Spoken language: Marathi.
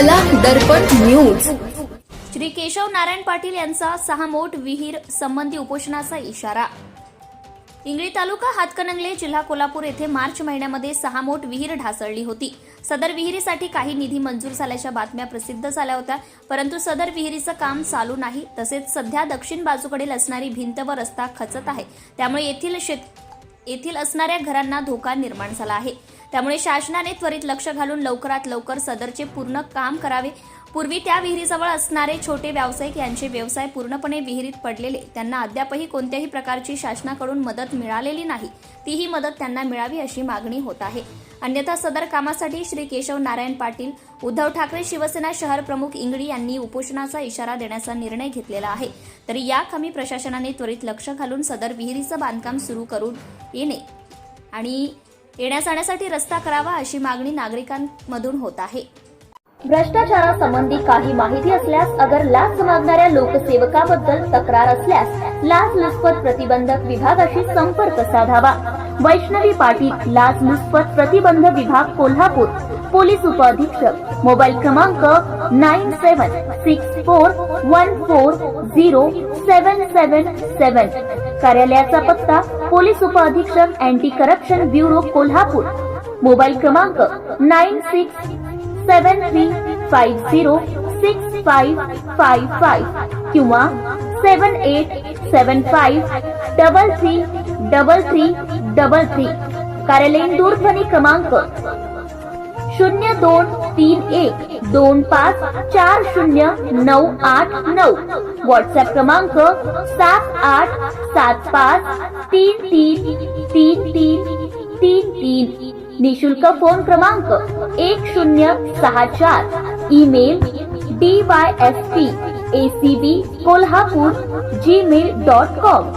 कला दर्पण न्यूज श्री केशव नारायण पाटील यांचा सहा मोठ विहीर संबंधी उपोषणाचा इशारा. इंगळी तालुका हातकणंगले जिल्हा कोल्हापूर येथे मार्च महिन्यामध्ये सहा मोठ विहीर ढासळली होती. सदर विहिरीसाठी काही निधी मंजूर झाल्याच्या बातम्या प्रसिद्ध झाल्या होत्या परंतु सदर विहिरीचं काम चालू नाही. तसेच सध्या दक्षिण बाजूकडील असणारी भिंत व रस्ता खचत आहे. त्यामुळे येथील शेत येथील असणाऱ्या घरांना धोका निर्माण झाला आहे. त्यामुळे शासनाने त्वरित लक्ष घालून लवकरात लवकर सदरचे पूर्ण काम करावे. पूर्वी त्या विहिरीजवळ असणारे छोटे व्यावसायिक यांचे व्यवसाय पूर्णपणे विहिरीत पडलेले. त्यांना अद्यापही कोणत्याही प्रकारची शासनाकडून मदत मिळालेली नाही. तीही मदत त्यांना मिळावी अशी मागणी होत आहे. अन्यथा सदर कामासाठी श्री केशव नारायण पाटील उद्धव ठाकरे शिवसेना शहर प्रमुख इंगडी यांनी उपोषणाचा इशारा देण्याचा निर्णय घेतलेला आहे. तरी या कमी प्रशासनाने त्वरित लक्ष घालून सदर विहिरीचं बांधकाम सुरू करून येणे आणि येण्या जाण्यासाठी रस्ता करावा अशी मागणी नागरिकांमधून होत आहे. भ्रष्टाचारासंबंधी काही माहिती असल्यास अगर लाच मागणाऱ्या लोकसेवकाबद्दल तक्रार असल्यास लाच लुचपत प्रतिबंधक विभागाशी संपर्क साधावा. वैष्णवी पाटील लाच लुचपत प्रतिबंध विभाग कोल्हापूर. पोलीस उपअधीक्षक मोबाईल क्रमांक nine seven six four one four zero seven seven seven. कार्यालयाचा पत्ता पोलीस उपअधीक्षक anti corruption bureau Kolhapur. Mobile क्रमांक nine six seven three five zero six five five five किंवा seven eight seven five double three double three double three. कार्यालयीन दूरध्वनी क्रमांक शून्य दोन तीन एक दोन पाच चार शून्य नऊ आठ नऊ. व्हॉट्सअप क्रमांक सात आठ सात पाच तीन तीन तीन तीन तीन तीन. निशुल्क फ़ोन क्रमांक एक शून्य सहा चार. Email D Y S P A C ACB Kolhapur Gmail dot com